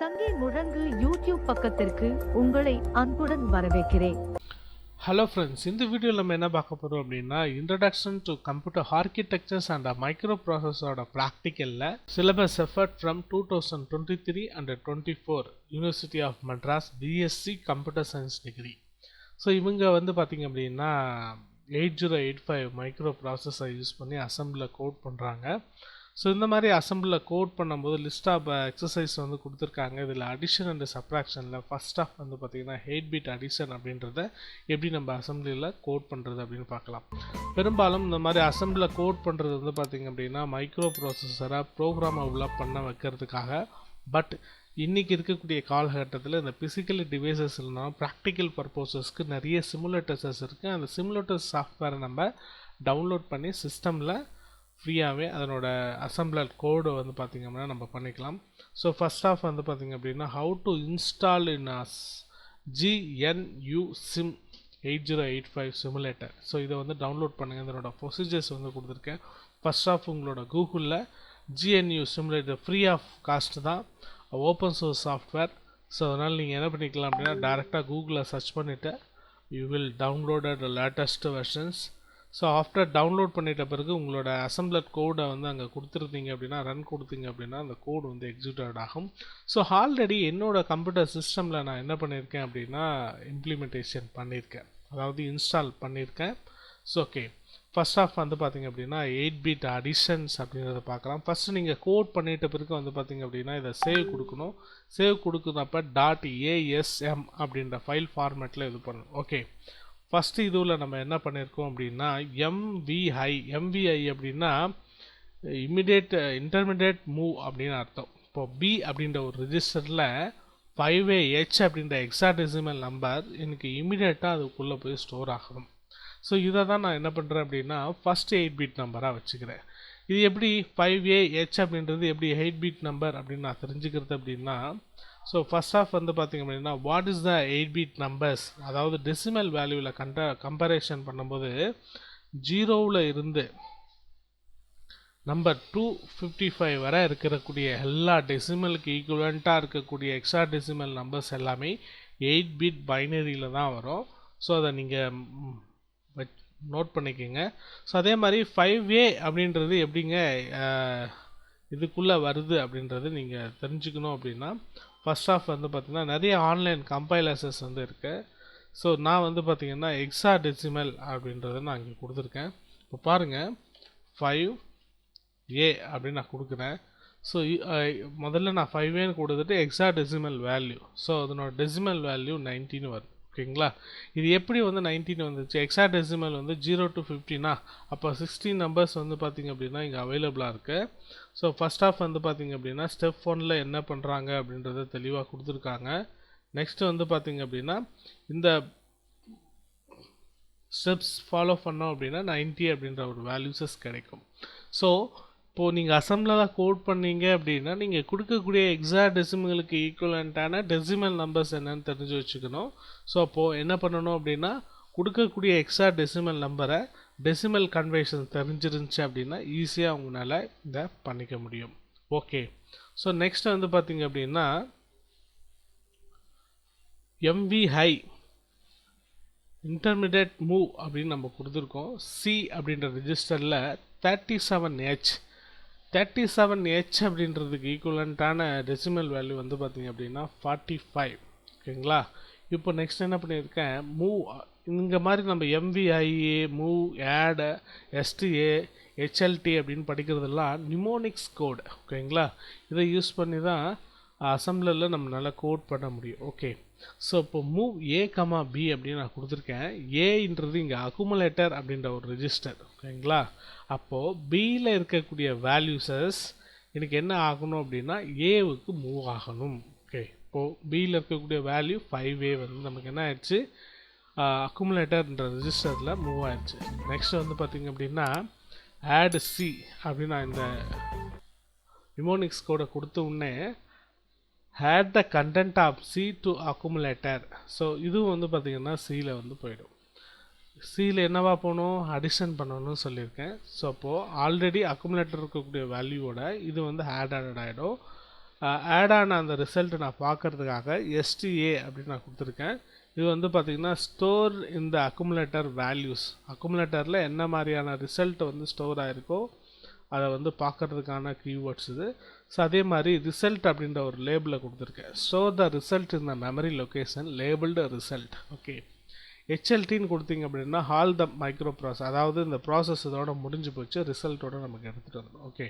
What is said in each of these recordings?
சங்கே முழங்கு யூடியூப் பக்கத்திற்கு உங்களை அன்புடன் வரவேற்கிறேன். ஹலோ ஃப்ரெண்ட்ஸ் இந்த வீடியோவில் நம்ம என்ன பார்க்க போகிறோம் அப்படின்னா introduction to computer architectures and micro ப்ராசஸரோட ப்ராக்டிக்கலில் syllabus effort from two thousand twenty three and twenty four university of Madras BSc computer science degree so இவங்க வந்து பார்த்திங்க அப்படின்னா eight zero eight five micro ப்ராசஸை யூஸ் பண்ணி அசம்பிளில் கோட் பண்ணுறாங்க so இந்த மாதிரி அசம்பிளில் கோட் பண்ணும்போது லிஸ்ட் ஆஃப் எக்ஸசைஸ் வந்து கொடுத்துருக்காங்க. இதில் அடிஷன் அண்ட் சப்ராக்ஷனில் ஃபஸ்ட் ஆஃப் வந்து பார்த்திங்கன்னா ஹெயிட் பீட் அடிஷன் அப்படின்றத எப்படி நம்ம அசம்பிளியில் கோட் பண்ணுறது அப்படின்னு பார்க்கலாம். பெரும்பாலும் இந்த மாதிரி அசம்பிளில் கோட் பண்ணுறது வந்து பார்த்திங்க அப்படின்னா மைக்ரோ ப்ராசஸராக ப்ரோக்ராமை பண்ண வைக்கிறதுக்காக. பட் இன்றைக்கி இருக்கக்கூடிய காலகட்டத்தில் இந்த ஃபிசிக்கல் டிவைசஸ் இருந்தாலும் ப்ராக்டிக்கல் பர்பஸஸ்க்கு நிறைய சிமுலேட்டர்ஸஸ் இருக்குது அந்த சிமுலேட்டர் சாஃப்ட்வேரை நம்ம டவுன்லோட் பண்ணி சிஸ்டமில் ஃப்ரீயாகவே அதனோட அசம்பிளர் கோடு வந்து பார்த்திங்க அப்படின்னா நம்ம பண்ணிக்கலாம். ஸோ ஃபஸ்ட் ஆஃப் வந்து பார்த்திங்க அப்படின்னா how to install in us GNU sim eight zero eight five simulator so இதை வந்து டவுன்லோட் பண்ணுங்கள் இதனோட ப்ரொசீஜர்ஸ் வந்து கொடுத்துருக்கேன். ஃபஸ்ட் ஆஃப் உங்களோட கூகுளில் GNU simulator free of cost தான். ஓப்பன் சோர்ஸ் சாஃப்ட்வேர் ஸோ அதனால் நீங்கள் என்ன பண்ணிக்கலாம் அப்படின்னா டேரெக்டாக கூகுளில் சர்ச் பண்ணிவிட்டு you will downloaded latest versions so after download பண்ணிட்ட பிறகு உங்களோட அசம்பிளர் கோடை வந்து அங்கே கொடுத்துருந்தீங்க அப்படின்னா ரன் கொடுத்தீங்க அப்படின்னா அந்த கோடு வந்து எக்ஸிக்யூட்டட் ஆகும். ஸோ ஆல்ரெடி என்னோட கம்ப்யூட்டர் சிஸ்டமில் நான் என்ன பண்ணியிருக்கேன் அப்படின்னா இம்ப்ளிமெண்டேஷன் பண்ணியிருக்கேன் அதாவது இன்ஸ்டால் பண்ணியிருக்கேன் ஸோ ஓகே ஃபஸ்ட் ஆஃப் வந்து பார்த்திங்க அப்படின்னா எயிட் பீட் அடிஷன்ஸ் அப்படின்றத பார்க்கலாம். ஃபஸ்ட்டு நீங்கள் கோட் பண்ணிட்ட பிறகு வந்து பார்த்திங்க அப்படின்னா இதை சேவ் கொடுக்கணும். சேவ் கொடுக்குறப்ப டாட் ஏஎஸ்எம் அப்படின்ற ஃபைல் ஃபார்மேட்டில் இது பண்ணணும். ஓகே ஃபஸ்ட்டு இதுவில் நம்ம என்ன பண்ணியிருக்கோம் அப்படின்னா எம்விஐ எம்விஐ அப்படின்னா இமிடியேட் இன்டர்மீடியேட் மூவ் அப்படின்னு அர்த்தம். இப்போ பி அப்படின்ற ஒரு ரிஜிஸ்டரில் ஃபைவ் ஏ ஹெச் அப்படின்ற எக்ஸாடெசிமல் நம்பர் எனக்கு இமிடியேட்டாக அதுக்குள்ளே போய் ஸ்டோர் ஆகணும். ஸோ இதை தான் நான் என்ன பண்ணுறேன் அப்படின்னா ஃபஸ்ட் எயிட் பீட் நம்பராக வச்சுக்கிறேன். இது எப்படி? ஃபைவ் ஏ ஹெச் அப்படின்றது எப்படி எயிட் பீட் நம்பர் அப்படின்னு நான் தெரிஞ்சுக்கிறது அப்படின்னா ஸோ ஃபஸ்ட் ஆஃப் வந்து பார்த்திங்க அப்படின்னா what is the eight bit numbers அதாவது டெசிமல் வேல்யூவில் கண்ட கம்பேரிஷன் பண்ணும்போது ஜீரோவில் இருந்து நம்பர் டூ ஃபிஃப்டி ஃபைவ் வரை இருக்கக்கூடிய எல்லா டெசிமலுக்கு ஈக்குவலண்ட்டாக இருக்கக்கூடிய எக்ஸ்ட்ரா டெசிமல் நம்பர்ஸ் எல்லாமே எயிட் பீட் பைனரியில் தான் வரும். ஸோ அதை நீங்கள் நோட் பண்ணிக்கோங்க. ஸோ அதே மாதிரி ஃபைவ் ஏ அப்படின்றது எப்படிங்க இதுக்குள்ளே வருது அப்படின்றத நீங்கள் தெரிஞ்சுக்கணும் அப்படின்னா ஃபஸ்ட் ஆஃப் வந்து பார்த்திங்கன்னா நிறைய ஆன்லைன் கம்பைலர்ஸஸ் வந்து இருக்குது ஸோ நான் வந்து பார்த்திங்கன்னா எக்ஸா டெசிமல் அப்படின்றத நான் இங்கே கொடுத்துருக்கேன். இப்போ பாருங்கள் ஃபைவ் ஏ அப்படின்னு நான் கொடுக்குறேன். ஸோ முதல்ல நான் ஃபைவ் ஏன்னு கொடுத்துட்டு எக்ஸா டெசிமல் வேல்யூ ஸோ அதனோட டெசிமல் வேல்யூ நைன்டீன் வருது. ஓகேங்களா? இது எப்படி வந்து நைன்டீன் வந்துச்சு? எக்ஸா டெசிமல் வந்து ஜீரோ டு ஃபிஃப்டினா அப்போ சிக்ஸ்டீன் நம்பர்ஸ் வந்து பார்த்திங்க அப்படின்னா இங்கே அவைலபிளாக இருக்குது ஸோ ஃபஸ்ட் ஆஃப் வந்து பார்த்திங்க அப்படின்னா ஸ்டெப் ஒனில் என்ன பண்ணுறாங்க அப்படின்றத தெளிவாக கொடுத்துருக்காங்க. நெக்ஸ்ட்டு வந்து பார்த்திங்க அப்படின்னா இந்த ஸ்டெப்ஸ் ஃபாலோ பண்ணோம் அப்படின்னா நைன்ட்டி அப்படின்ற ஒரு வேல்யூஸஸ் கிடைக்கும். ஸோ இப்போது நீங்கள் அசம்பிளாக கோட் பண்ணீங்க அப்படின்னா நீங்கள் கொடுக்கக்கூடிய எக்ஸா டெசிமலுக்கு ஈக்குவலண்ட்டான டெசிமல் நம்பர்ஸ் என்னன்னு தெரிஞ்சு வச்சுக்கணும். ஸோ அப்போது என்ன பண்ணணும் அப்படின்னா கொடுக்கக்கூடிய எக்ஸா டெசிமல் நம்பரை டெசிமல் கன்வெர்ஷன் தெரிஞ்சிருந்துச்சு அப்படின்னா ஈஸியாக உங்களால் இதை பண்ணிக்க முடியும். ஓகே ஸோ நெக்ஸ்ட் வந்து பார்த்தீங்க அப்படின்னா எம்வி ஹை இன்டர்மீடியட் மூவ் அப்படின்னு நம்ம கொடுத்துருக்கோம். சி அப்படின்ற ரிஜிஸ்டரில் thirty seven H thirty seven H அப்படின்றதுக்கு ஈக்குவலண்ட்டான டெசிமல் வேல்யூ வந்து பார்த்திங்க அப்படின்னா ஃபார்ட்டி ஃபைவ் ஓகேங்களா? இப்போ நெக்ஸ்ட் என்ன பண்ணியிருக்கேன்? மூவ் இந்த மாதிரி நம்ம எம்விஐஏ மூவ் ஆடு எஸ்டிஏ ஹெச்எல்டி அப்படின்னு படிக்கிறதெல்லாம் நிமோனிக்ஸ் கோடு ஓகேங்களா? இதை யூஸ் பண்ணி தான் அசம்பிளரில் நம்ம நல்லா கோட் பண்ண முடியும். ஓகே ஸோ இப்போ மூவ் ஏ கமா பி அப்படின்னு நான் கொடுத்துருக்கேன். ஏன்றது இங்கே அக்குமுலேட்டர் அப்படின்ற ஒரு ரிஜிஸ்டர் ஓகேங்களா? அப்போது பியில் இருக்கக்கூடிய வேல்யூஸஸ் எனக்கு என்ன ஆகணும் அப்படின்னா ஏவுக்கு மூவ் ஆகணும். ஓகே இப்போது பியில் இருக்கக்கூடிய வேல்யூ ஃபைவ் ஏ வந்து நமக்கு என்ன ஆயிடுச்சு? அக்குமுலேட்டர்ன்ற ரிஜிஸ்டரில் மூவ் ஆயிடுச்சு. நெக்ஸ்ட் வந்து பார்த்திங்க அப்படின்னா ஆட் சி அப்படின்னு நான் இந்த நிமோனிக்ஸ் கோடை கொடுத்த உடனே had the content of C to accumulator so இதுவும் வந்து பார்த்திங்கன்னா சியில் வந்து போயிடும். சியில் என்னவா போகணும்? அடிஷன் பண்ணணும்னு சொல்லியிருக்கேன். ஸோ அப்போது ஆல்ரெடி அக்குமுலேட்டர் இருக்கக்கூடிய வேல்யூவோட இது வந்து ஆட் ஆடட் ஆகிடும் ஆட் ஆன அந்த ரிசல்ட்டை நான் பார்க்கறதுக்காக எஸ்டிஏ அப்படின்னு நான் கொடுத்துருக்கேன். இது வந்து பார்த்திங்கன்னா ஸ்டோர் இந்த அக்குமுலேட்டர் வேல்யூஸ் அக்குமுலேட்டரில் என்ன மாதிரியான ரிசல்ட் வந்து ஸ்டோர் ஆகிருக்கோ அதை வந்து பார்க்கறதுக்கான கீவேர்ட்ஸ் இது. ஸோ அதே மாதிரி ரிசல்ட் அப்படின்ற ஒரு லேபிளை கொடுத்துருக்கேன். ஸோ த ரிசல்ட் இந்த memory location labelled result okay ஹெச்எல்டின்னு கொடுத்தீங்க அப்படின்னா ஹால் த மைக்ரோ ப்ராசஸ் அதாவது இந்த ப்ராசஸ் இதோட முடிஞ்சு போச்சு ரிசல்ட்டோட நமக்கு எடுத்துகிட்டு வரணும் ஓகே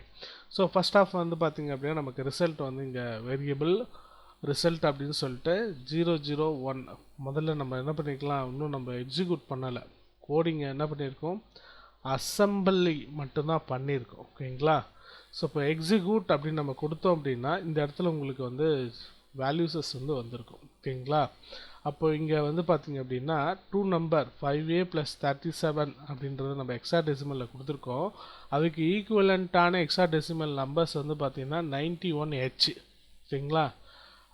ஸோ ஃபஸ்ட் ஆஃப் வந்து பார்த்திங்க அப்படின்னா நமக்கு ரிசல்ட் வந்து இங்கே வேரியபிள் ரிசல்ட் அப்படின்னு சொல்லிட்டு ஜீரோ ஜீரோ ஒன் முதல்ல நம்ம என்ன பண்ணிக்கலாம் இன்னும் நம்ம எக்ஸிக்யூட் பண்ணலை. கோடிங்கை என்ன பண்ணியிருக்கோம்? அசம்பிளி மட்டும்தான் பண்ணியிருக்கோம். ஓகேங்களா ஸோ இப்போ எக்ஸிக்யூட் அப்படின்னு நம்ம கொடுத்தோம் அப்படின்னா இந்த இடத்துல உங்களுக்கு வந்து வேல்யூஸஸ் வந்து வந்திருக்கும். ஓகேங்களா? அப்போ இங்கே வந்து பார்த்தீங்க அப்படின்னா two number five A plus thirty seven அப்படின்றது நம்ம எக்ஸா டெசிமலில் கொடுத்துருக்கோம். அதுக்கு ஈக்குவலண்ட்டான எக்ஸா டெசிமல் நம்பர்ஸ் வந்து பார்த்திங்கன்னா நைன்ட்டி ஒன் ஹெச் சரிங்களா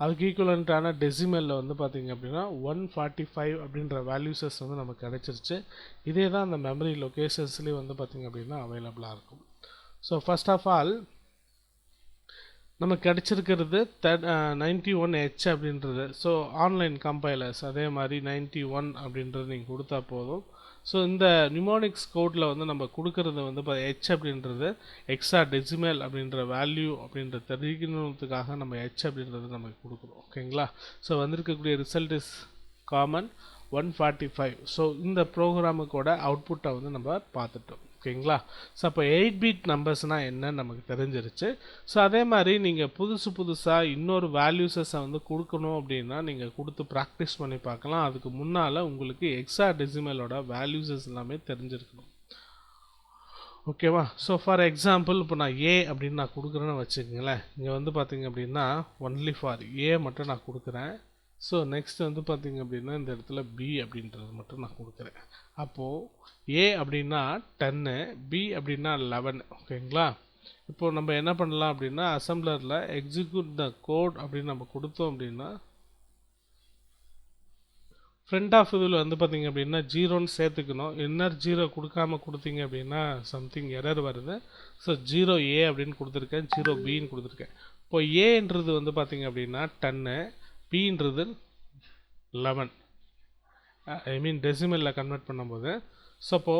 அதுக்கு ஈக்குவலண்ட்டான டெசிமலில் வந்து பார்த்தீங்க அப்படின்னா ஒன் ஃபார்ட்டி ஃபைவ் அப்படின்ற வேல்யூஸஸ் வந்து நமக்கு கிடச்சிருச்சு. இதே தான் அந்த மெமரி லொக்கேஷன்ஸ்லேயும் வந்து பார்த்திங்க அப்படின்னா அவைலபிளாக இருக்கும். ஸோ ஃபர்ஸ்ட் ஆஃப் ஆல் நமக்கு கிடச்சிருக்கிறது தேர்ட் நைன்ட்டி ஒன் ஹெச் அப்படின்றது. ஸோ ஆன்லைன் கம்பைலர்ஸ் அதே மாதிரி நைன்ட்டி ஒன் அப்படின்றது நீங்கள் கொடுத்தா போதும். ஸோ இந்த நியூமானிக்ஸ் கோடில் வந்து நம்ம கொடுக்கறது வந்து இப்போ ஹெச் அப்படின்றது எக்ஸா டெசிமல் அப்படின்ற வேல்யூ அப்படின்ற தெரிவிக்கணுன்றதுக்காக நம்ம ஹெச் அப்படின்றது நமக்கு கொடுக்குறோம். ஓகேங்களா ஸோ வந்திருக்கக்கூடிய result is common one forty five so இந்த ப்ரோக்ராமுக்கோட அவுட்புட்டை வந்து நம்ம பார்த்துட்டோம். ஓகேங்களா? ஸோ அப்போ எயிட் பீட் நம்பர்ஸ்னால் என்னன்னு நமக்கு தெரிஞ்சிருச்சு. ஸோ அதே மாதிரி நீங்கள் புதுசு புதுசாக இன்னொரு வேல்யூஸஸை வந்து கொடுக்கணும் அப்படின்னா நீங்கள் கொடுத்து ப்ராக்டிஸ் பண்ணி பார்க்கலாம். அதுக்கு முன்னால் உங்களுக்கு எக்ஸா டெசிமலோட வேல்யூஸஸ் எல்லாமே தெரிஞ்சிருக்கணும். ஓகேவா? ஸோ ஃபார் எக்ஸாம்பிள் இப்போ நான் ஏ அப்படின்னு நான் கொடுக்குறேன்னு வச்சுக்கோங்களேன். இங்கே வந்து பார்த்தீங்க அப்படின்னா ஒன்லி ஃபார் ஏ மட்டும் நான் கொடுக்குறேன். ஸோ நெக்ஸ்ட் வந்து பார்த்தீங்க அப்படின்னா இந்த இடத்துல பி அப்படின்றது மட்டும் நான் கொடுக்குறேன். அப்போது ஏ அப்படின்னா டென்னு பி அப்படின்னா லெவன் ஓகேங்களா? இப்போது நம்ம என்ன பண்ணலாம் அப்படின்னா அசம்பிளரில் எக்ஸிக்யூட் த கோட் அப்படின்னு நம்ம கொடுத்தோம் அப்படின்னா ஃப்ரண்ட் ஆஃப் இதில் வந்து பார்த்திங்க அப்படின்னா ஜீரோன்னு சேர்த்துக்கணும். இன்னர் ஜீரோ கொடுக்காம கொடுத்தீங்க அப்படின்னா சம்திங் எரர் வருது. ஸோ ஜீரோ ஏ அப்படின்னு கொடுத்துருக்கேன் ஜீரோ பின்னு கொடுத்துருக்கேன். இப்போ ஏன்றது வந்து பார்த்திங்க அப்படின்னா டன்னு பின்றது லெவன் ஐ மீன் டெசிமலில் கன்வெர்ட் பண்ணும்போது. சப்போ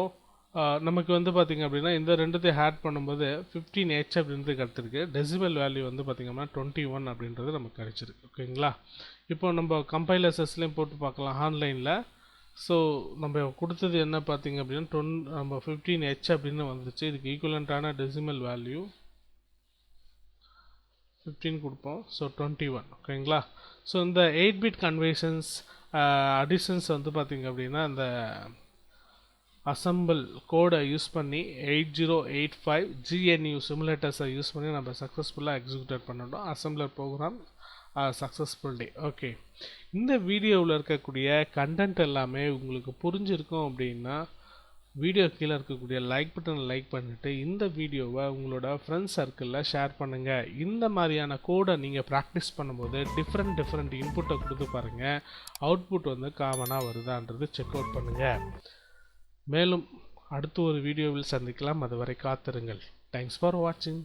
நமக்கு வந்து பார்த்திங்க அப்படின்னா இந்த ரெண்டுத்தையும் ஆட் பண்ணும்போது ஃபிஃப்டீன் ஹெச் அப்படின்றது கிடச்சிருக்கு. டெசிமல் வேல்யூ வந்து பார்த்திங்கன்னா அப்படின்னா டுவெண்ட்டி ஒன் அப்படின்றது நமக்கு கிடச்சிருக்கு. ஓகேங்களா? இப்போ நம்ம கம்பைலர்ஸஸ்லேயும் போட்டு பார்க்கலாம் ஆன்லைனில் ஸோ நம்ம கொடுத்தது என்ன பார்த்திங்க அப்படின்னா டொன் நம்ம ஃபிஃப்டீன் ஹெச் அப்படின்னு வந்துச்சு. இதுக்கு ஈக்குவலண்ட்டான டெசிமல் வேல்யூ ஃபிஃப்டீன் கொடுப்போம். ஸோ டுவெண்ட்டி ஒன் ஓகேங்களா ஸோ இந்த எயிட் பிட் கன்வேஷன்ஸ் அடிஷன்ஸ் வந்து பார்த்திங்க அப்படின்னா இந்த அசம்பிள் கோடை யூஸ் பண்ணி eight zero eight five GNU சிமுலேட்டர்ஸை use பண்ணி நம்ம சக்ஸஸ்ஃபுல்லாக எக்ஸிக்யூட் பண்ணிட்டோம் அசம்பிளர் ப்ரோக்ராம் சக்ஸஸ்ஃபுல் டே ஓகே இந்த வீடியோவில் இருக்கக்கூடிய கண்டென்ட் எல்லாமே உங்களுக்கு புரிஞ்சிருக்கும் அப்படின்னா வீடியோ கீழே இருக்கக்கூடிய லைக் பட்டனை லைக் பண்ணிவிட்டு இந்த வீடியோவை உங்களோட ஃப்ரெண்ட்ஸ் சர்க்கிளில் ஷேர் பண்ணுங்கள் இந்த மாதிரியான கோடை நீங்கள் ப்ராக்டிஸ் பண்ணும்போது டிஃப்ரெண்ட் டிஃப்ரெண்ட் இன்புட்டை கொடுத்து பாருங்கள் அவுட்புட் வந்து காமனாக வருதான்றது செக் அவுட் பண்ணுங்கள் மேலும் அடுத்து ஒரு வீடியோவில் சந்திக்கலாம். அதுவரை காத்திருங்கள். தேங்க்ஸ் ஃபார் வாட்சிங்